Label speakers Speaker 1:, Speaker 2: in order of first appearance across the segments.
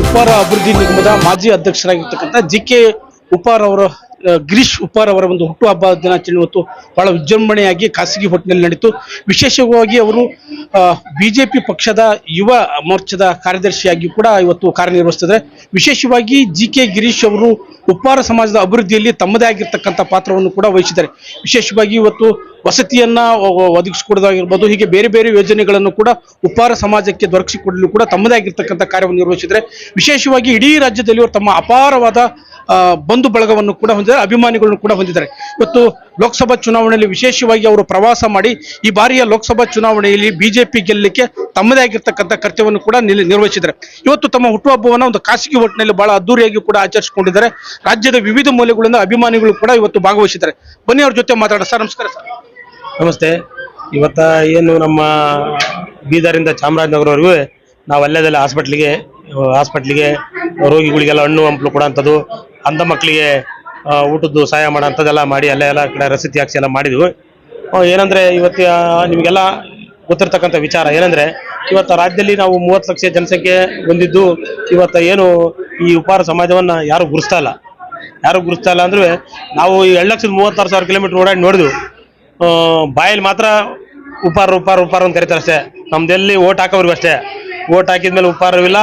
Speaker 1: ಉಪರ ಅಭಿವೃದ್ಧಿ ನಿಗಮದ ಮಾಜಿ ಅಧ್ಯಕ್ಷರಾಗಿರ್ತಕ್ಕಂಥ ಜಿ ಕೆ ಉಪ್ಪಾರ್ ಅವರು ಗಿರೀಶ್ ಉಪ್ಪಾರ್ ಅವರ ಒಂದು ಹುಟ್ಟುಹಬ್ಬ ದಿನಾಚರಣೆ ಇವತ್ತು ಬಹಳ ವಿಜೃಂಭಣೆಯಾಗಿ ಖಾಸಗಿ ಹೊಟ್ಟಿನಲ್ಲಿ ನಡೀತು. ವಿಶೇಷವಾಗಿ ಅವರು ಬಿಜೆಪಿ ಪಕ್ಷದ ಯುವ ಮೋರ್ಚಾದ ಕಾರ್ಯದರ್ಶಿಯಾಗಿ ಕೂಡ ಇವತ್ತು ಕಾರ್ಯನಿರ್ವಹಿಸ್ತಿದ್ದಾರೆ ವಿಶೇಷವಾಗಿ ಜಿ ಕೆ ಗಿರೀಶ್ ಅವರು ಉಪ್ಪಾರ ಸಮಾಜದ ಅಭಿವೃದ್ಧಿಯಲ್ಲಿ ತಮ್ಮದೇ ಆಗಿರ್ತಕ್ಕಂಥ ಪಾತ್ರವನ್ನು ಕೂಡ ವಹಿಸಿದ್ದಾರೆ. ವಿಶೇಷವಾಗಿ ಇವತ್ತು ವಸತಿಯನ್ನ ಒದಗಿಸಿಕೊಡೋದಾಗಿರ್ಬೋದು, ಹೀಗೆ ಬೇರೆ ಬೇರೆ ಯೋಜನೆಗಳನ್ನು ಕೂಡ ಉಪ್ಪಾರ ಸಮಾಜಕ್ಕೆ ದೊರಕಿಸಿಕೊಡಲು ಕೂಡ ತಮ್ಮದೇ ಆಗಿರ್ತಕ್ಕಂಥ ಕಾರ್ಯವನ್ನು ನಿರ್ವಹಿಸಿದ್ದಾರೆ. ವಿಶೇಷವಾಗಿ ಇಡೀ ರಾಜ್ಯದಲ್ಲಿ ಅವರು ತಮ್ಮ ಅಪಾರವಾದ ಬಂಧು ಬಳಗವನ್ನು ಕೂಡ ಹೊಂದಿದ್ದಾರೆ, ಅಭಿಮಾನಿಗಳನ್ನು ಕೂಡ ಹೊಂದಿದ್ದಾರೆ. ಇವತ್ತು ಲೋಕಸಭಾ ಚುನಾವಣೆಯಲ್ಲಿ ವಿಶೇಷವಾಗಿ ಅವರು ಪ್ರವಾಸ ಮಾಡಿ, ಈ ಬಾರಿಯ ಲೋಕಸಭಾ ಚುನಾವಣೆಯಲ್ಲಿ ಬಿಜೆಪಿ ಗೆಲ್ಲಲಿಕ್ಕೆ ತಮ್ಮದೇ ಆಗಿರ್ತಕ್ಕಂಥ ಕರ್ತವ್ಯವನ್ನು ಕೂಡ ನಿರ್ವಹಿಸಿದ್ದಾರೆ. ಇವತ್ತು ತಮ್ಮ ಹುಟ್ಟುಹಬ್ಬವನ್ನು ಒಂದು ಖಾಸಗಿ ಹೋಟ್ನಲ್ಲಿ ಬಹಳ ಅದ್ದೂರಿಯಾಗಿ ಕೂಡ ಆಚರಿಸಿಕೊಂಡಿದ್ದಾರೆ. ರಾಜ್ಯದ ವಿವಿಧ ಮೂಲೆಗಳಿಂದ ಅಭಿಮಾನಿಗಳು ಕೂಡ ಇವತ್ತು ಭಾಗವಹಿಸಿದ್ದಾರೆ. ಬನ್ನಿ ಅವ್ರ ಜೊತೆ ಮಾತಾಡೋಣ. ಸರ್, ನಮಸ್ಕಾರ, ಸರ್.
Speaker 2: ನಮಸ್ತೆ. ಇವತ್ತ ಏನು ನಮ್ಮ ಬೀದರಿಂದ ಚಾಮರಾಜನಗರವರೆಗೂ ನಾವು ಅಲ್ಲೇದಲ್ಲ ಹಾಸ್ಪಿಟ್ಲಿಗೆ ಹಾಸ್ಪಿಟ್ಲಿಗೆ ರೋಗಿಗಳಿಗೆಲ್ಲ ಹಣ್ಣು ಹಂಪಲು ಕೊಡೋಂಥದ್ದು ಅಂಧ ಮಕ್ಕಳಿಗೆ ಊಟದ್ದು ಸಹಾಯ ಮಾಡೋಂಥದ್ದೆಲ್ಲ ಮಾಡಿ, ಅಲ್ಲೇ ಎಲ್ಲ ಕಡೆ ರಸೀತಿ ಹಾಕಿಸಿ ಎಲ್ಲ ಮಾಡಿದ್ವಿ. ಏನಂದರೆ ಇವತ್ತು ನಿಮಗೆಲ್ಲ ಗೊತ್ತಿರ್ತಕ್ಕಂಥ ವಿಚಾರ ಏನಂದರೆ, ಇವತ್ತು ರಾಜ್ಯದಲ್ಲಿ ನಾವು ಮೂವತ್ತು ಲಕ್ಷ ಜನಸಂಖ್ಯೆ ಹೊಂದಿದ್ದು, ಇವತ್ತು ಏನು ಈ ಉಪಹಾರ ಸಮಾಜವನ್ನು ಯಾರು ಗುರುಸ್ತಾ ಇಲ್ಲ. ಯಾರು ಗುರುಸ್ತಾ ಇಲ್ಲ ಅಂದ್ರೆ, ನಾವು ಈ ಎರಡು ಲಕ್ಷದ ಮೂವತ್ತಾರು ಸಾವಿರ ಕಿಲೋಮೀಟರ್ ಓಡಾಡಿ ನೋಡಿದ್ವು. ಬಾಯಲ್ಲಿ ಮಾತ್ರ ಉಪಾರ ಉಪಾರ ಉಪಾರ ಅಂತ ಕರಿತಾರೆ ಅಷ್ಟೇ. ನಮ್ದೆಲ್ಲಿ ಓಟ್ ಹಾಕೋವ್ರಿಗೂ ಅಷ್ಟೇ. ಓಟ್ ಹಾಕಿದ್ಮೇಲೆ ಉಪಾರವಿಲ್ಲ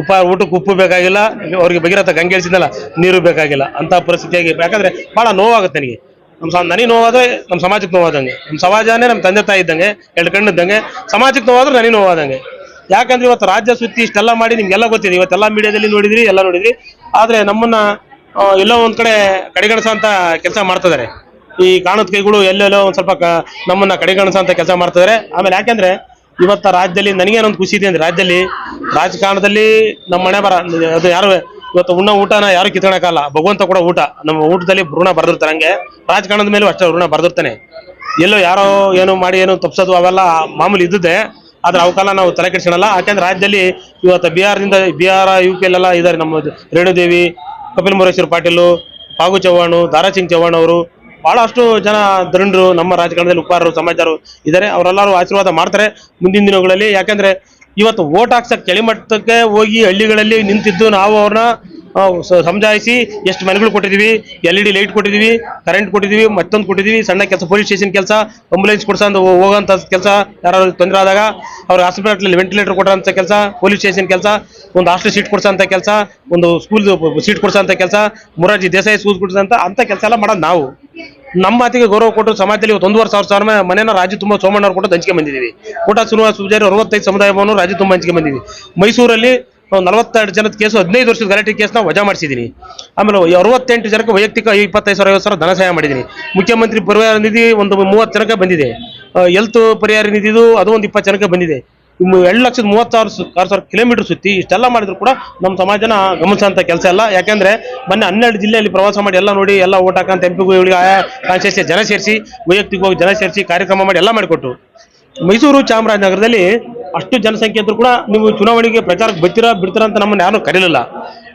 Speaker 2: ಉಪಾರ ಊಟಕ್ಕೆ ಉಪ್ಪು ಬೇಕಾಗಿಲ್ಲ, ಅವ್ರಿಗೆ ಬಗಿರತ್ತ ಗಂಗೆ ಇಳಿಸಿದ್ನಲ್ಲ, ನೀರು ಬೇಕಾಗಿಲ್ಲ ಅಂತ ಪರಿಸ್ಥಿತಿಯಾಗಿ. ಯಾಕಂದ್ರೆ ಬಹಳ ನೋವಾಗುತ್ತೆ ನನಗೆ. ನಮ್ಮ ನನಗೆ ನೋವಾದ್ರೆ ನಮ್ಮ ಸಮಾಜಕ್ಕೆ ನೋವಾದಂಗೆ. ನಮ್ಮ ಸಮಾಜನೇ ನಮ್ಮ ತಂದೆ ತಾಯಿ ಇದ್ದಂಗೆ, ಎರಡು ಕಣ್ಣು ಇದ್ದಂಗೆ, ಸಮಾಜಕ್ಕೆ ನೋವಾದ್ರೆ ನನಗೆ ನೋವಾದಂಗೆ. ಯಾಕಂದ್ರೆ ಇವತ್ತು ರಾಜ್ಯ ಸುತ್ತಿ ಇಷ್ಟೆಲ್ಲ ಮಾಡಿ ನಿಮ್ಗೆಲ್ಲ ಗೊತ್ತಿದೆ. ಇವತ್ತೆಲ್ಲ ಮೀಡಿಯಾದಲ್ಲಿ ನೋಡಿದ್ರಿ, ಎಲ್ಲ ನೋಡಿದ್ರಿ. ಆದ್ರೆ ನಮ್ಮನ್ನ ಎಲ್ಲೋ ಒಂದ್ ಕಡೆ ಕಡೆಗಣಿಸೋ ಅಂತ ಕೆಲಸ ಮಾಡ್ತಿದ್ದಾರೆ. ಈ ಕಾಣದ ಕೈಗಳು ಎಲ್ಲೆಲ್ಲೋ ಒಂದ್ ಸ್ವಲ್ಪ ನಮ್ಮನ್ನ ಕಡೆಗಣಿಸೋ ಅಂತ ಕೆಲಸ ಮಾಡ್ತಿದ್ದಾರೆ. ಆಮೇಲೆ ಯಾಕೆಂದ್ರೆ ಇವತ್ತ ರಾಜ್ಯದಲ್ಲಿ ನನಗೇನೊಂದು ಖುಷಿ ಇದೆ ಅಂದ್ರೆ ರಾಜ್ಯದಲ್ಲಿ ರಾಜಕಾರಣದಲ್ಲಿ ನಮ್ಮ ಮನೆ ಬರ ಅದು ಯಾರು ಇವತ್ತು ಉಣ್ಣ ಊಟನ ಯಾರು ಕಿತ್ಕೊಳಕಲ್ಲ ಭಗವಂತ ಕೂಡ ಊಟ. ನಮ್ಮ ಊಟದಲ್ಲಿ ಭ್ರೂಣ ಬರ್ದಿರ್ತಾರೆ ಹಂಗೆ. ರಾಜಕಾರಣದ ಮೇಲೆ ಅಷ್ಟೇ ಋಣ ಬರ್ದಿರ್ತಾನೆ. ಎಲ್ಲೋ ಯಾರೋ ಏನೋ ಮಾಡಿ ಏನು ತಪ್ಸೋದು ಅವೆಲ್ಲ ಮಾಮೂಲಿ ಇದ್ದಿದ್ದೆ. ಆದ್ರೆ ಅವಕಾಲ ನಾವು ತಲೆ ಕೆಡಿಸ್ಕೊಳಲ್ಲ. ಯಾಕಂದ್ರೆ ರಾಜ್ಯದಲ್ಲಿ ಇವತ್ತು ಬಿಹಾರದಿಂದ ಬಿಹಾರ ಯು ಪಿ ಎಲ್ಲ ಇದ್ದಾರೆ. ನಮ್ಮ ರೇಣುದೇವಿ, ಕಪಿಲ್ ಮುರೇಶ್ವರ್ ಪಾಟೀಲು, ಫಾಗು ಚವ್ಹಾಣ್, ದಾರಾಸಿಂಗ್ ಚವ್ಹಾಣ್ ಅವರು. ಬಹಳಷ್ಟು ಜನ ಧರಣರು ನಮ್ಮ ರಾಜಕಾರಣದಲ್ಲಿ ಉಪಾರರು ಸಮಾಜರು ಇದ್ದಾರೆ. ಅವರೆಲ್ಲರೂ ಆಶೀರ್ವಾದ ಮಾಡ್ತಾರೆ ಮುಂದಿನ ದಿನಗಳಲ್ಲಿ. ಯಾಕಂದ್ರೆ ಇವತ್ತು ಓಟ್ ಹಾಕ್ಸಕ್ ಕೆಳಮಟ್ಟಕ್ಕೆ ಹೋಗಿ ಹಳ್ಳಿಗಳಲ್ಲಿ ನಿಂತಿದ್ದು ನಾವು ಅವ್ರನ್ನ ಸಮಜಾಯಿಸಿ ಎಷ್ಟು ಮನೆಗಳು ಕೊಟ್ಟಿದ್ದೀವಿ ಎಲ್ ಇ ಡಿ ಲೈಟ್ ಕೊಟ್ಟಿದ್ದೀವಿ ಕರೆಂಟ್ ಕೊಟ್ಟಿದ್ದೀವಿ ಮತ್ತೊಂದು ಕೊಟ್ಟಿದ್ದೀವಿ ಸಣ್ಣ ಕೆಲಸ, ಪೊಲೀಸ್ ಸ್ಟೇಷನ್ ಕೆಲಸ, ಆಂಬುಲೆನ್ಸ್ ಕೊಡ್ಸಂತ ಹೋಗೋಂಥ ಕೆಲಸ ಯಾರು ತೊಂದರೆ ಆದಾಗ ಅವ್ರ ಹಾಸ್ಪಿಟಲ್ ವೆಂಟಿಲೇಟರ್ ಕೊಡೋಂಥ ಕೆಲಸ, ಪೊಲೀಸ್ ಸ್ಟೇಷನ್ ಕೆಲಸ, ಒಂದು ಹಾಸ್ಟೆಲ್ ಸೀಟ್ ಕೊಡ್ಸೋಂಥ ಕೆಲಸ, ಒಂದು ಸ್ಕೂಲ್ ಸೀಟ್ ಕೊಡ್ಸೋಂಥ ಕೆಲಸ, ಮೊರಾರ್ಜಿ ದೇಸಾಯಿ ಸ್ಕೂಲ್ ಕೊಡ್ಸೋಂಥ ಅಂತ ಕೆಲಸ ಎಲ್ಲ ಮಾಡೋದು ನಾವು. ನಮ್ಮ ಮಾತಿಗೆ ಗೌರವ ಕೊಟ್ಟು ಸಮಾಜದಲ್ಲಿ ಇವತ್ತು ಒಂದೂವರೆ ಸಾವಿರ ಸಾವಿರ ಮನೆಯನ್ನು ರಾಜ್ಯ ತುಂಬ ಸೋಮಣ್ಣವ್ರು ಕೂಡ ಹಂಚಿಕೆ ಬಂದಿದ್ದೀವಿ. ಊಟ ಶ್ರೀನಿವಾಸ ಪೂಜಾರಿ ಅರವತ್ತೈದು ಸಮುದಾಯ ಭವನ ರಾಜ್ಯ ತುಂಬ ಹಂಚಿಕೆ ಬಂದಿದ್ದೀವಿ. ಮೈಸೂರಲ್ಲಿ ನಲವತ್ತೆರಡು ಜನದ ಕೇಸು ಹದಿನೈದು ವರ್ಷದ ಗಲಾಟೆ ಕೇಸ್ನ ವಜಾ ಮಾಡಿಸಿದ್ದೀನಿ. ಆಮೇಲೆ ಅರವತ್ತೆಂಟು ಜನಕ್ಕೆ ವೈಯಕ್ತಿಕ ಇಪ್ಪತ್ತೈದು ಸಾವಿರ, ಐವತ್ತು ಸಾವಿರ ಧನ ಸಹಾಯ ಮಾಡಿದ್ದೀನಿ. ಮುಖ್ಯಮಂತ್ರಿ ಪರಿಹಾರ ನಿಧಿ ಒಂದು ಮೂವತ್ತು ಜನಕ್ಕೆ ಬಂದಿದೆ. ಹೆಲ್ತ್ ಪರಿಹಾರ ನಿಧಿದು ಅದು ಒಂದು ಇಪ್ಪತ್ತು ಜನಕ್ಕೆ ಬಂದಿದೆ. ಎರಡು ಲಕ್ಷದ ಮೂವತ್ತಾರು ಆರು ಸಾವಿರ ಕಿಲೋಮೀಟರ್ ಸುತ್ತಿ ಇಷ್ಟೆಲ್ಲ ಮಾಡಿದ್ರು ಕೂಡ ನಮ್ಮ ಸಮಾಜನ ಗಮನಿಸೋಂಥ ಕೆಲಸ ಇಲ್ಲ ಯಾಕಂದ್ರೆ ಮೊನ್ನೆ ಹನ್ನೆರಡು ಜಿಲ್ಲೆಯಲ್ಲಿ ಪ್ರವಾಸ ಮಾಡಿ ಎಲ್ಲ ನೋಡಿ ಎಲ್ಲ ಓಟ್ ಹಾಕಂತ ಎಂಪಿಗೂ ಇವಳಿಗೆ ಆಯಾ ಜನ ಸೇರಿಸಿ ವೈಯಕ್ತಿಕವಾಗಿ ಜನ ಸೇರಿಸಿ ಕಾರ್ಯಕ್ರಮ ಮಾಡಿ ಎಲ್ಲ ಮಾಡಿಕೊಟ್ಟು ಮೈಸೂರು ಚಾಮರಾಜನಗರದಲ್ಲಿ ಅಷ್ಟು ಜನಸಂಖ್ಯೆ ಇದ್ರು ಕೂಡ ನೀವು ಚುನಾವಣೆಗೆ ಪ್ರಚಾರಕ್ಕೆ ಬರ್ತೀರಾ ಬಿಡ್ತೀರಾ ಅಂತ ನಮ್ಮನ್ನ ಯಾರು ಕರೀಲಿಲ್ಲ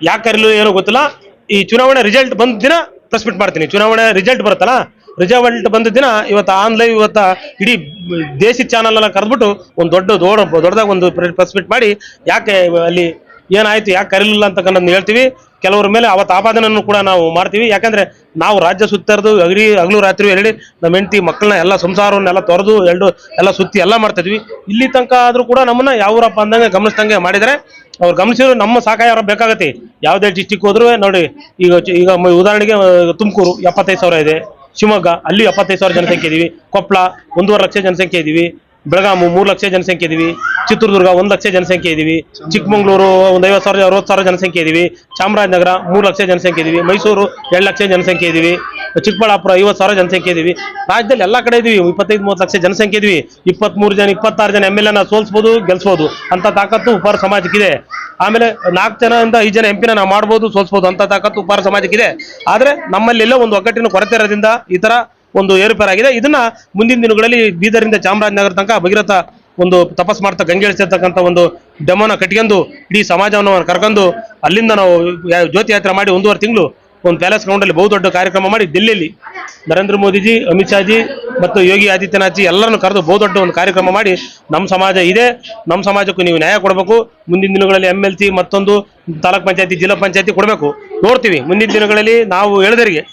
Speaker 2: ಯಾಕೆ ಕರೀಲಿಲ್ಲ ಏನೋ ಗೊತ್ತಿಲ್ಲ ಈ ಚುನಾವಣೆ ರಿಸಲ್ಟ್ ಬಂದ ದಿನ ಪ್ರೆಸ್ ಮಾಡ್ತೀನಿ ಚುನಾವಣೆ ರಿಸಲ್ಟ್ ಬರುತ್ತಲ್ಲ ರಿಸಲ್ಟ್ ಬಂದ ದಿನ ಇವತ್ತು ಆನ್ಲೈನ್ ಇವತ್ತ ಇಡೀ ದೇಶಿ ಚಾನಲ್ ಎಲ್ಲ ಕರೆದ್ಬಿಟ್ಟು ಒಂದು ದೊಡ್ಡ ದೊಡ್ಡ ದೊಡ್ಡದಾಗ ಒಂದು ಪ್ರೆಸ್ ಮೀಟ್ ಮಾಡಿ ಯಾಕೆ ಅಲ್ಲಿ ಏನಾಯ್ತು, ಯಾಕೆ ಕರೀಲಿಲ್ಲ ಅಂತಕ್ಕಂಥದ್ದು ಹೇಳ್ತೀವಿ. ಕೆಲವರ ಮೇಲೆ ಅವತ್ತು ಆಪಾದನೆಯನ್ನು ಕೂಡ ನಾವು ಮಾಡ್ತೀವಿ. ಯಾಕಂದ್ರೆ ನಾವು ರಾಜ್ಯ ಸುತ್ತರ್ದು ಅಗಡಿ ಹಗಲು ರಾತ್ರಿ ಹೇಳಿ ನಮ್ಮ ಹೆಂಡತಿ ಮಕ್ಕಳನ್ನ ಎಲ್ಲ ಸಂಸಾರವನ್ನೆಲ್ಲ ತೊರೆದು ಎರಡು ಎಲ್ಲ ಸುತ್ತಿ ಎಲ್ಲ ಮಾಡ್ತಿದ್ವಿ ಇಲ್ಲಿ ತನಕ ಆದ್ರೂ ಕೂಡ ನಮ್ಮನ್ನ ಯಾವೂರಪ್ಪ ಅಂದಂಗೆ ಗಮನಿಸ್ದಂಗೆ ಮಾಡಿದರೆ ಅವ್ರು ಗಮನಿಸಿದ್ರು ನಮ್ಮ ಸಹಾಯ ಅವ್ರ ಬೇಕಾಗತ್ತೆ. ಯಾವುದೇ ಡಿಸ್ಟಿಕ್ ಹೋದ್ರು ನೋಡಿ, ಈಗ ಈಗ ಉದಾಹರಣೆಗೆ ತುಮಕೂರು ಎಪ್ಪತ್ತೈದು ಸಾವಿರ ಇದೆ. ಶಿವಮೊಗ್ಗ ಅಲ್ಲಿ ಎಪ್ಪತ್ತೈದು ಸಾವಿರ ಜನಸಂಖ್ಯೆ ಇದೀವಿ. ಕೊಪ್ಪಳ ಒಂದೂವರೆ ಲಕ್ಷ ಜನಸಂಖ್ಯೆ ಇದೀವಿ. ಬೆಳಗಾಮು ಮೂರು ಲಕ್ಷ ಜನಸಂಖ್ಯೆ ಇದೀವಿ, ಚಿತ್ರದುರ್ಗ ಒಂದ್ ಲಕ್ಷ ಜನಸಂಖ್ಯೆ ಇದೀವಿ, ಚಿಕ್ಕಮಂಗ್ಳೂರು ಒಂದು ಐವತ್ತು ಸಾವಿರ ಅರವತ್ತು ಸಾವಿರ ಜನಸಂಖ್ಯೆ ಇದೀವಿ, ಚಾಮರಾಜನಗರ ಮೂರು ಲಕ್ಷ ಜನಸಂಖ್ಯೆ ಇದೀವಿ, ಮೈಸೂರು ಎರಡ್ ಲಕ್ಷ ಜನಸಂಖ್ಯೆ ಇದೀವಿ, ಚಿಕ್ಕಬಳ್ಳಾಪುರ ಐವತ್ತು ಸಾವಿರ ಜನಸಂಖ್ಯೆ ಇದೀವಿ, ರಾಜ್ಯದಲ್ಲಿ ಎಲ್ಲಾ ಕಡೆ ಇದೀವಿ, ಇಪ್ಪತ್ತೈದು ಮೂವತ್ತು ಲಕ್ಷ ಜನಸಂಖ್ಯೆ ಇದೀವಿ, ಇಪ್ಪತ್ಮೂರು ಜನ, ಇಪ್ಪತ್ತಾರು ಜನ ಎಂ ಎಲ್ ಎನ ಸೋಲ್ಸ್ಬೋದು, ಗೆಲ್ಸ್ಬೋದು, ಅಂತ ತಾಕತ್ತು ಉಪಾರ ಸಮಾಜಕ್ಕಿದೆ. ಆಮೇಲೆ ನಾಲ್ಕು ಜನದಿಂದ ಐದು ಜನ ಎಂಪಿನ ನಾವು ಮಾಡ್ಬೋದು, ಸೋಲ್ಸ್ಬೋದು ಅಂತ ತಾಕತ್ತು ಉಪಾರ ಸಮಾಜಕ್ಕಿದೆ. ಆದ್ರೆ ನಮ್ಮಲ್ಲಿ ಎಲ್ಲೋ ಒಂದು ಒಗ್ಗಟ್ಟಿನ ಕೊರತೆ ಇರೋದ್ರಿಂದ ಈ ತರ ಒಂದು ಏರುಪೇರಾಗಿದೆ. ಇದನ್ನ ಮುಂದಿನ ದಿನಗಳಲ್ಲಿ ಬೀದರಿಂದ ಚಾಮರಾಜನಗರ ತನಕ ಭಗೀರಥ ಒಂದು ತಪಸ್ ಮಾಡ್ತಾ ಗಂಗೆ ಇಳಿಸಿರ್ತಕ್ಕಂಥ ಒಂದು ಡೆಮೋನ ಕಟ್ಕೊಂಡು ಇಡೀ ಸಮಾಜವನ್ನು ಕರ್ಕೊಂಡು ಅಲ್ಲಿಂದ ನಾವು ಜ್ಯೋತಿ ಯಾತ್ರೆ ಮಾಡಿ ಒಂದೂವರೆ ತಿಂಗಳು ಒಂದು ಪ್ಯಾಲೇಸ್ ಗ್ರೌಂಡಲ್ಲಿ ಬಹುದೊಡ್ಡ ಕಾರ್ಯಕ್ರಮ ಮಾಡಿ ದಿಲ್ಲಿಯಲ್ಲಿ ನರೇಂದ್ರ ಮೋದಿಜಿ, ಅಮಿತ್ ಶಾಜಿ ಮತ್ತು ಯೋಗಿ ಆದಿತ್ಯನಾಥ್ ಜಿ ಎಲ್ಲರನ್ನು ಕರೆದು ಬಹುದೊಡ್ಡ ಒಂದು ಕಾರ್ಯಕ್ರಮ ಮಾಡಿ ನಮ್ಮ ಸಮಾಜ ಇದೆ. ನಮ್ಮ ಸಮಾಜಕ್ಕೂ ನೀವು ನ್ಯಾಯ ಕೊಡಬೇಕು. ಮುಂದಿನ ದಿನಗಳಲ್ಲಿ ಎಂ ಎಲ್ ಸಿ ಮತ್ತೊಂದು ತಾಲೂಕ್ ಪಂಚಾಯತಿ, ಜಿಲ್ಲಾ ಪಂಚಾಯತಿ ಕೊಡಬೇಕು. ನೋಡ್ತೀವಿ. ಮುಂದಿನ ದಿನಗಳಲ್ಲಿ ನಾವು ಹೇಳಿದರಿಗೆ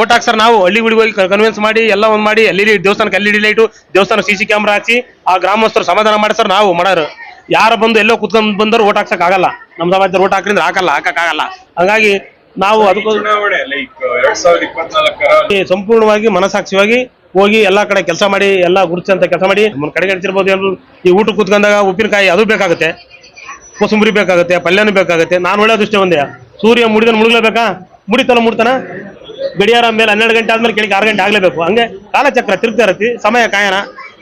Speaker 2: ಓಟ್ ಹಾಕ್ಸರ್ ನಾವು ಹಳ್ಳಿಗಳಿಗೆ ಹೋಗಿ ಕನ್ವಿನ್ಸ್ ಮಾಡಿ, ಎಲ್ಲ ಒಂದು ಮಾಡಿ ಎಲ್ ಇಡಿ ದೇವಸ್ಥಾನಕ್ಕೆ ಎಲ್ ಡಿ ಲೈಟು ದೇವಸ್ಥಾನ ಸಿ ಸಿ ಕ್ಯಾಮ್ರಾ ಹಾಕಿ ಆ ಗ್ರಾಮಸ್ಥರು ಸಮಾಧಾನ ಮಾಡಿ ನಾವು ಮಾಡೋರು. ಯಾರು ಬಂದು ಎಲ್ಲೋ ಕುತ್ಕೊಂಡು ಬಂದರು ಓಟ್ ಹಾಕ್ಸಕ್ಕಾಗಲ್ಲ. ನಮ್ಮ ಸಮಾಜದ ಓಟ್ ಹಾಕಿದ್ರೆ ಹಾಕಲ್ಲ, ಹಾಕಕ್ಕಾಗಲ್ಲ. ಹಂಗಾಗಿ ನಾವು ಅದಕ್ಕೋಸ್ಕರ ಸಂಪೂರ್ಣವಾಗಿ ಮನಸಾಕ್ಷಿವಾಗಿ ಹೋಗಿ ಎಲ್ಲಾ ಕಡೆ ಕೆಲಸ ಮಾಡಿ ಎಲ್ಲಾ ಗುರುತಿಸಂತ ಕೆಲಸ ಮಾಡಿ ನಮ್ಮ ಕಡೆ ಹಚ್ಚಿರ್ಬೋದು ಏನಾದ್ರು ಈ ಊಟ ಕೂತ್ಕೊಂಡಾಗ ಉಪ್ಪಿನಕಾಯಿ ಅದು ಬೇಕಾಗುತ್ತೆ. ಕೋಸಂಬರಿ ಬೇಕಾಗುತ್ತೆ ಪಲ್ಯನೂ ಬೇಕಾಗುತ್ತೆ. ನಾನು ಒಳ್ಳೆ ದೃಷ್ಟಿ ಒಂದೇ. ಸೂರ್ಯ ಮುಡಿದ ಮುಳುಗಲೇಬೇಕಾ? ಮುಡಿತಲ್ಲ ಮುಡ್ತಾನ? ಗಡಿಯಾರ ಮೇಲೆ ಹನ್ನೆರಡು ಗಂಟೆ ಆದ್ಮೇಲೆ ಕೆಳಗೆ ಆರು ಗಂಟೆ ಆಗ್ಲೇಬೇಕು. ಹಂಗೆ ಕಾಲಚಕ್ರ ತಿರುಗ್ತಾ ಇರತ್ತಿ ಸಮಯ ಕಾಯನ.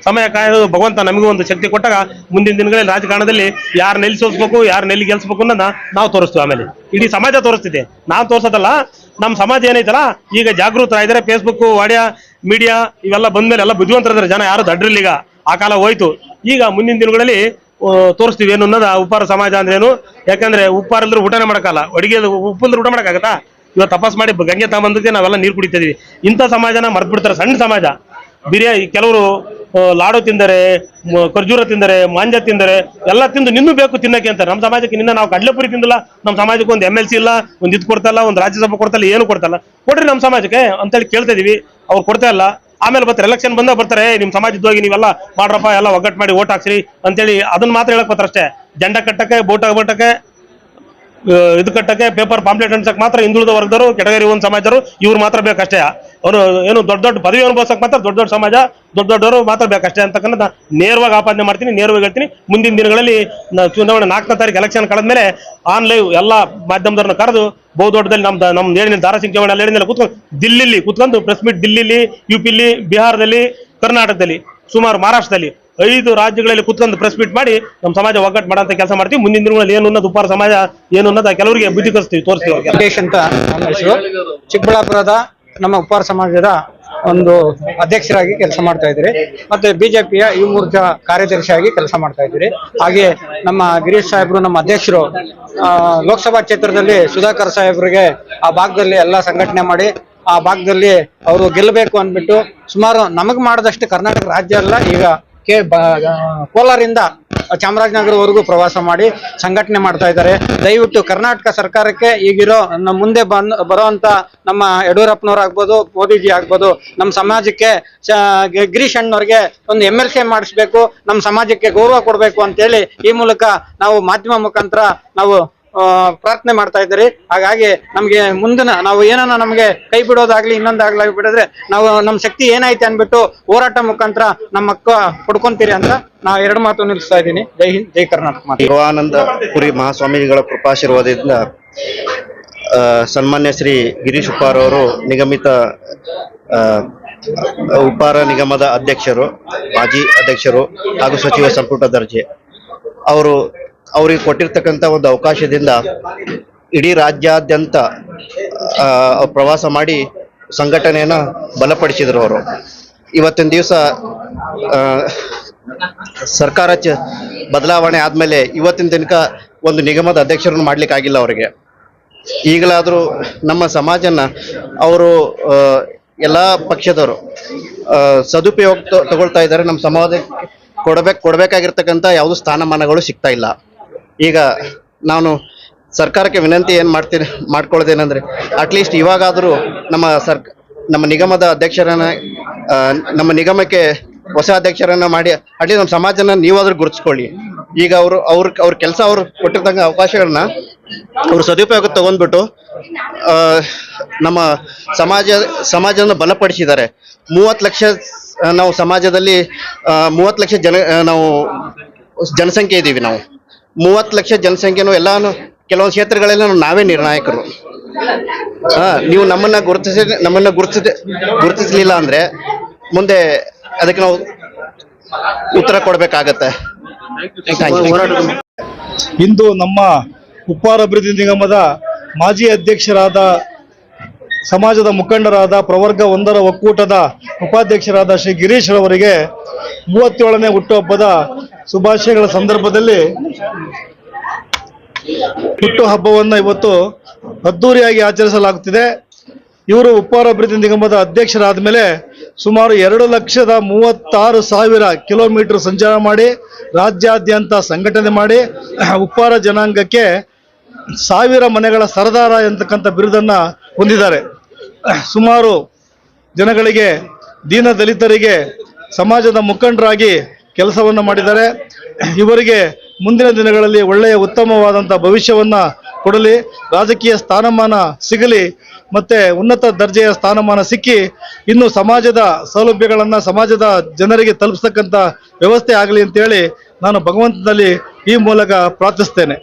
Speaker 2: ಸಮಯ ಕಾಯೋದು ಭಗವಂತ ನಮಗೂ ಒಂದು ಶಕ್ತಿ ಕೊಟ್ಟಾಗ ಮುಂದಿನ ದಿನಗಳಲ್ಲಿ ರಾಜಕಾರಣದಲ್ಲಿ ಯಾರು ನೆಲ್ಲಿ ಸೋಲ್ಸ್ಬೇಕು ಯಾರು ನೆಲ್ಲಿ ಗೆಲ್ಸ್ಬೇಕು ಅನ್ನೋದನ್ನ ನಾವು ತೋರಿಸ್ತೀವಿ ಆಮೇಲೆ. ಇಡೀ ಸಮಾಜ ತೋರಿಸ್ತಿದೆ. ನಾನು ತೋರಿಸೋದಲ್ಲ ನಮ್ಮ ಸಮಾಜ ಏನೈತಲ್ಲ, ಈಗ ಜಾಗೃತರಾಗಿದ್ದಾರೆ ಫೇಸ್ಬುಕ್ ವಾಡಿಯಾ ಮೀಡಿಯಾ ಇವೆಲ್ಲ ಬಂದ್ಮೇಲೆ ಎಲ್ಲ ಬುದ್ಧಿವಂತರಿದ್ದಾರೆ ಜನ, ಯಾರು ದಡ್ರಿಲ್ಲ ಈಗ. ಆ ಕಾಲ ಹೋಯ್ತು. ಈಗ ಮುಂದಿನ ದಿನಗಳಲ್ಲಿ ತೋರಿಸ್ತೀವಿ ಏನು ಅನ್ನೋದು ಉಪ್ಪಾರ ಸಮಾಜ ಅಂದ್ರೇನು ಯಾಕಂದ್ರೆ ಉಪ್ಪಾರ ಅಂದ್ರೆ ಊಟನೇ ಮಾಡಕ್ಕಲ್ಲ ಅಡುಗೆ ಉಪ್ಪಿಲ್ದ್ರೆ ಊಟ ಮಾಡಕ್ಕಾಗತ್ತಾ? ಇವತ್ತು ತಪಾಸ್ ಮಾಡಿ ಗಂಗೆ ತಗೊಂಬಂದಕ್ಕೆ ನಾವೆಲ್ಲ ನೀರು ಕುಡಿತಿದೀವಿ ಇಂಥ ಸಮಾಜನ ಮರ್ತ್ಬಿಡ್ತಾರೆ ಸಣ್ಣ ಸಮಾಜ. ಬಿರಿಯಾನಿ ಕೆಲವರು ಲಾಡು ತಿಂದರೆ ಖರ್ಜೂರ ತಿಂದರೆ, ಮಾಂಜ ತಿಂದರೆ, ಎಲ್ಲ ತಿಂದು ನಿನ್ನೂ ಬೇಕು ತಿನ್ನಕ್ಕೆ ಅಂತ ನಮ್ಮ ಸಮಾಜಕ್ಕೆ ನಿನ್ನ ನಾವು ಕಡಲೆಪುರಿ ತಿಂದಿಲ್ಲ, ನಮ್ಮ ಸಮಾಜಕ್ಕೆ ಒಂದು ಎಂ ಎಲ್ ಸಿ ಇಲ್ಲ, ಒಂದು ಇದು ಕೊಡ್ತಲ್ಲ ಒಂದು ರಾಜ್ಯಸಭೆ ಕೊಡ್ತಲ್ಲ ಏನು ಕೊಡ್ತಲ್ಲ ಕೊಡ್ರಿ ನಮ್ಮ ಸಮಾಜಕ್ಕೆ ಅಂತೇಳಿ ಕೇಳ್ತಾ ಇದೀವಿ, ಅವ್ರು ಕೊಡ್ತಾ ಇಲ್ಲ. ಆಮೇಲೆ ಬರ್ತಾರೆ ಎಲೆಕ್ಷನ್ ಬಂದಾಗ ಬರ್ತಾರೆ ನಿಮ್ಮ ನಿಮ್ ಸಮಾಜದ ಹೋಗಿ ನೀವೆಲ್ಲ ಮಾಡ್ರಪ್ಪ, ಎಲ್ಲ ಒಗ್ಗಟ್ಟು ಮಾಡಿ ಓಟ್ ಹಾಕ್ಸ್ರಿ ಅಂತೇಳಿ ಅದನ್ನ ಮಾತ್ರ ಹೇಳಕ್ ಬರ್ತಾರೆ ಅಷ್ಟೇ. ಜಂಡ ಕಟ್ಟಕ್ಕೆ, ಬೋಟ್ ಬೋಟಕ್ಕೆ ಇದು ಕಟ್ಟಕ್ಕೆ ಪೇಪರ್ ಪಾಂಪ್ಲೆಟ್ ಅನ್ಸಕ್ ಮಾತ್ರ ಹಿಂದುಳಿದ ವರ್ಗದವರು, ಕೆಟಗರಿ ಒಂದು ಸಮಾಜರು, ಇವ್ರು ಮಾತ್ರ ಬೇಕಷ್ಟೇ. ಅವರು ಏನು ದೊಡ್ಡ ದೊಡ್ಡ ಪದವಿ ಅನುಭವಿಸಕ್ ಮಾತ್ರ ದೊಡ್ಡ ದೊಡ್ಡ ಸಮಾಜ, ದೊಡ್ಡ ದೊಡ್ಡವರು ಮಾತ್ರ ಬೇಕಷ್ಟೇ ಅಂತಕ್ಕಂಥ ನೇರವಾಗಿ ಆಪಾದನೆ ಮಾಡ್ತೀನಿ, ನೇರವಾಗಿ ಹೇಳ್ತೀನಿ. ಮುಂದಿನ ದಿನಗಳಲ್ಲಿ ಚುನಾವಣೆ ನಾಲ್ಕನೇ ತಾರೀಕು ಎಲೆಕ್ಷನ್ ಕಳೆದ್ಮೇಲೆ ಆನ್ಲೈವ್ ಎಲ್ಲ ಮಾಧ್ಯಮದವ್ರನ್ನ ಕರೆದು ಬಹುದೊಡ್ಡದಲ್ಲಿ ನಮ್ದು ನಮ್ಮ ಹೇಳಿನ ಧಾರಾಸಿಂಗ್ ಎಲ್ಲ ಏನಿಲ್ಲ ಕೂತ್ಕೊಂಡು ದಿಲ್ಲಿಲಿ ಕೂತ್ಕೊಂಡು ಪ್ರೆಸ್ ಮೀಟ್ ದಿಲ್ಲಿಲಿ ಯು ಪಿಲಿ ಬಿಹಾರದಲ್ಲಿ, ಕರ್ನಾಟಕದಲ್ಲಿ, ಸುಮಾರು ಮಹಾರಾಷ್ಟ್ರದಲ್ಲಿ ಐದು ರಾಜ್ಯಗಳಲ್ಲಿ ಕುತ್ಕೊಂಡು ಪ್ರೆಸ್ ಮೀಟ್ ಮಾಡಿ ನಮ್ಮ ಸಮಾಜ ಒಗ್ಗಟ್ಟು ಮಾಡಂತ ಕೆಲಸ ಮಾಡ್ತೀವಿ. ಮುಂದಿನ ದಿನಗಳಲ್ಲಿ ಏನು ಅನ್ನೋದು ಉಪಾರ ಸಮಾಜ, ಏನು ಅನ್ನೋದು ಕೆಲವರಿಗೆ ಬುದ್ಧಿ ಕಲಿಸ್ತೀವಿ, ತೋರಿಸ್ತೀವಿ
Speaker 3: ಅಂತ ಚಿಕ್ಕಬಳ್ಳಾಪುರದ ನಮ್ಮ ಉಪಾರ ಸಮಾಜದ ಒಂದು ಅಧ್ಯಕ್ಷರಾಗಿ ಕೆಲಸ ಮಾಡ್ತಾ ಇದ್ರಿ ಮತ್ತೆ ಬಿಜೆಪಿಯ ಯುವ ಮೋರ್ಚಾ ಕಾರ್ಯದರ್ಶಿಯಾಗಿ ಕೆಲಸ ಮಾಡ್ತಾ ಇದ್ರಿ ಹಾಗೆ ನಮ್ಮ ಗಿರೀಶ್ ಸಾಹೇಬ್ರು, ನಮ್ಮ ಅಧ್ಯಕ್ಷರು ಲೋಕಸಭಾ ಕ್ಷೇತ್ರದಲ್ಲಿ ಸುಧಾಕರ್ ಸಾಹೇಬ್ರಿಗೆ ಆ ಭಾಗದಲ್ಲಿ ಎಲ್ಲ ಸಂಘಟನೆ ಮಾಡಿ, ಆ ಭಾಗದಲ್ಲಿ ಅವರು ಗೆಲ್ಲಬೇಕು ಅಂದ್ಬಿಟ್ಟು ಸುಮಾರು ನಮಗ್ ಮಾಡದಷ್ಟು ಕರ್ನಾಟಕ ರಾಜ್ಯ ಅಲ್ಲ, ಈಗ ಕೆ ಕೋಲಾರಿಂದ ಚಾಮರಾಜನಗರವರೆಗೂ ಪ್ರವಾಸ ಮಾಡಿ ಸಂಘಟನೆ ಮಾಡ್ತಾ ಇದ್ದಾರೆ. ದಯವಿಟ್ಟು ಕರ್ನಾಟಕ ಸರ್ಕಾರಕ್ಕೆ ಈಗಿರೋ ನಮ್ಮ ಮುಂದೆ ಬಂದ್, ಬರುವಂತ ನಮ್ಮ ಯಡಿಯೂರಪ್ಪನವ್ರು ಆಗ್ಬೋದು, ಮೋದಿಜಿ ಆಗ್ಬೋದು, ನಮ್ಮ ಸಮಾಜಕ್ಕೆ ಗಿರೀಶ್ ಅಣ್ಣವ್ರಿಗೆ ಒಂದು ಎಂ ಎಲ್ ಸಿ ಮಾಡಿಸ್ಬೇಕು, ನಮ್ಮ ಸಮಾಜಕ್ಕೆ ಗೌರವ ಕೊಡಬೇಕು ಅಂತೇಳಿ ಈ ಮೂಲಕ ನಾವು ಮಾಧ್ಯಮ ಮುಖಾಂತರ ನಾವು ಪ್ರಾರ್ಥನೆ ಮಾಡ್ತಾ ಇದ್ದೀರಿ. ಹಾಗಾಗಿ ನಮ್ಗೆ ಮುಂದಿನ ನಾವು ಏನನ್ನ ನಮಗೆ ಕೈ ಬಿಡೋದಾಗ್ಲಿ ಇನ್ನೊಂದಾಗ್ಲಿ ಬಿಡಿದ್ರೆ ನಾವು ನಮ್ಮ ಶಕ್ತಿ ಏನೈತೆ ಅನ್ಬಿಟ್ಟು ಹೋರಾಟ ಮುಖಾಂತರ ನಮ್ಮ ಅಕ್ಕ ಪಡ್ಕೊಂತೀರಿ ಅಂತ ನಾ ಎರಡು ಮಾತು ನಿಲ್ಲಿಸ್ತಾ ಇದ್ದೀನಿ. ಜೈ ಹಿಂದ್ ಜೈ ಕರ್ನಾಟಕ
Speaker 4: ಶಿವಾನಂದ ಪುರಿ ಮಹಾಸ್ವಾಮೀಜಿಗಳ ಕೃಪಾಶೀರ್ವಾದದಿಂದ ಸನ್ಮಾನ್ಯ ಶ್ರೀ ಗಿರೀಶ್ ಉಪ್ಪಾರ್ ಅವರು ನಿಗಮಿತ ಆ, ಉಪ್ಪಾರ ನಿಗಮದ ಅಧ್ಯಕ್ಷರು ಮಾಜಿ ಅಧ್ಯಕ್ಷರು ಹಾಗೂ ಸಚಿವ ಸಂಪುಟ ದರ್ಜೆ. ಅವರು ಅವರಿಗೆ ಕೊಟ್ಟಿರ್ತಕ್ಕಂಥ ಒಂದು ಅವಕಾಶದಿಂದ ಇಡೀ ರಾಜ್ಯಾದ್ಯಂತ ಪ್ರವಾಸ ಮಾಡಿ ಸಂಘಟನೆಯನ್ನು ಬಲಪಡಿಸಿದರು ಅವರು. ಇವತ್ತಿನ ದಿವಸ ಸರ್ಕಾರ ಚ, ಬದಲಾವಣೆ ಆದಮೇಲೆ ಇವತ್ತಿನ ತನಕ ಒಂದು ನಿಗಮದ ಅಧ್ಯಕ್ಷರನ್ನು ಮಾಡಲಿಕ್ಕಾಗಿಲ್ಲ ಅವರಿಗೆ. ಈಗಲಾದರೂ ನಮ್ಮ ಸಮಾಜನ ಅವರು ಎಲ್ಲ ಪಕ್ಷದವರು ಸದುಪಯೋಗ ತಗೊಳ್ತಾ ಇದ್ದಾರೆ. ನಮ್ಮ ಸಮಾಜಕ್ಕೆ ಕೊಡಬೇಕು, ಕೊಡಬೇಕಾಗಿರ್ತಕ್ಕಂಥ ಯಾವುದು ಸ್ಥಾನಮಾನಗಳು ಸಿಗ್ತಾ ಇಲ್ಲ. ಈಗ ನಾನು ಸರ್ಕಾರಕ್ಕೆ ವಿನಂತಿ ಏನು ಮಾಡ್ತೀನಿ ಮಾಡ್ಕೊಳ್ಳೋದೇನೆಂದರೆ ಅಟ್ಲೀಸ್ಟ್ ಇವಾಗಾದರೂ ನಮ್ಮ ಸರ್ಕ ನಮ್ಮ ನಿಗಮದ ಅಧ್ಯಕ್ಷರನ್ನ ನಮ್ಮ ನಿಗಮಕ್ಕೆ ಹೊಸ ಅಧ್ಯಕ್ಷರನ್ನ ಮಾಡಿ ಅಟ್ಲೀಸ್ಟ್ ನಮ್ಮ ಸಮಾಜನ ನೀವಾದರೂ ಗುರುತಿಸ್ಕೊಳ್ಳಿ. ಈಗ ಅವರು, ಅವ್ರ ಅವ್ರ ಕೆಲಸ ಅವ್ರು ಕೊಟ್ಟಿರ್ತಂಗ ಅವಕಾಶಗಳನ್ನ ಅವರು ಸದುಪಯೋಗ ತಗೊಂಡ್ಬಿಟ್ಟು ನಮ್ಮ ಸಮಾಜ ಸಮಾಜವನ್ನು ಬಲಪಡಿಸಿದ್ದಾರೆ. ಮೂವತ್ತು ಲಕ್ಷ, ನಾವು ಸಮಾಜದಲ್ಲಿ ಮೂವತ್ತು ಲಕ್ಷ ಜನ, ನಾವು ಜನಸಂಖ್ಯೆ ಇದ್ದೀವಿ ನಾವು. ಮೂವತ್ತು ಲಕ್ಷ ಜನಸಂಖ್ಯೆನೂ ಎಲ್ಲಾನು ಕೆಲವೊಂದು ಕ್ಷೇತ್ರಗಳೆಲ್ಲ ನಾವೇ ನಿರ್ಣಾಯಕರು. ಹಾ, ನೀವು ನಮ್ಮನ್ನ ಗುರುತಿಸ ನಮ್ಮನ್ನ ಗುರುತಿಸ, ಗುರುತಿಸಲಿಲ್ಲ ಅಂದ್ರೆ ಮುಂದೆ ಅದಕ್ಕೆ ನಾವು ಉತ್ತರ ಕೊಡಬೇಕಾಗತ್ತೆ.
Speaker 5: ಇಂದು ನಮ್ಮ ಉಪ್ಪಾರ ಅಭಿವೃದ್ಧಿ ನಿಗಮದ ಮಾಜಿ ಅಧ್ಯಕ್ಷರಾದ ಸಮಾಜದ ಮುಖಂಡರಾದ ಪ್ರವರ್ಗ ಒಂದರ ಒಕ್ಕೂಟದ ಉಪಾಧ್ಯಕ್ಷರಾದ ಶ್ರೀ ಗಿರೀಶ್ ರವರಿಗೆ ಮೂವತ್ತೇಳನೇ ಹುಟ್ಟುಹಬ್ಬದ ಶುಭಾಶಯಗಳ ಸಂದರ್ಭದಲ್ಲಿ ಹುಟ್ಟು ಹಬ್ಬವನ್ನು ಇವತ್ತು ಅದ್ದೂರಿಯಾಗಿ ಆಚರಿಸಲಾಗುತ್ತಿದೆ. ಇವರು ಉಪ್ಪಾರ ಅಭಿವೃದ್ಧಿ ನಿಗಮದ ಅಧ್ಯಕ್ಷರಾದ ಮೇಲೆ ಸುಮಾರು ಎರಡು ಲಕ್ಷದ ಮೂವತ್ತಾರು ಸಾವಿರ ಕಿಲೋಮೀಟರ್ ಸಂಚಾರ ಮಾಡಿ, ರಾಜ್ಯಾದ್ಯಂತ ಸಂಘಟನೆ ಮಾಡಿ, ಉಪ್ಪಾರ ಜನಾಂಗಕ್ಕೆ ಸಾವಿರ ಮನೆಗಳ ಸರದಾರ ಎಂತಕ್ಕಂಥ ಬಿರುದನ್ನು ಹೊಂದಿದ್ದಾರೆ. ಸುಮಾರು ಜನಗಳಿಗೆ, ದೀನ ದಲಿತರಿಗೆ, ಸಮಾಜದ ಮುಖಂಡರಾಗಿ ಕೆಲಸವನ್ನು ಮಾಡಿದ್ದಾರೆ. ಇವರಿಗೆ ಮುಂದಿನ ದಿನಗಳಲ್ಲಿ ಒಳ್ಳೆಯ ಉತ್ತಮವಾದಂಥ ಭವಿಷ್ಯವನ್ನ ಕೊಡಲಿ. ರಾಜಕೀಯ ಸ್ಥಾನಮಾನ ಸಿಗಲಿ. ಮತ್ತೆ ಉನ್ನತ ದರ್ಜೆಯ ಸ್ಥಾನಮಾನ ಸಿಕ್ಕಿ ಇನ್ನು ಸಮಾಜದ ಸೌಲಭ್ಯಗಳನ್ನು ಸಮಾಜದ ಜನರಿಗೆ ತಲುಪಿಸ್ತಕ್ಕಂಥ ವ್ಯವಸ್ಥೆ ಆಗಲಿ ಅಂತೇಳಿ ನಾನು ಭಗವಂತನಲ್ಲಿ ಈ ಮೂಲಕ ಪ್ರಾರ್ಥಿಸ್ತೇನೆ.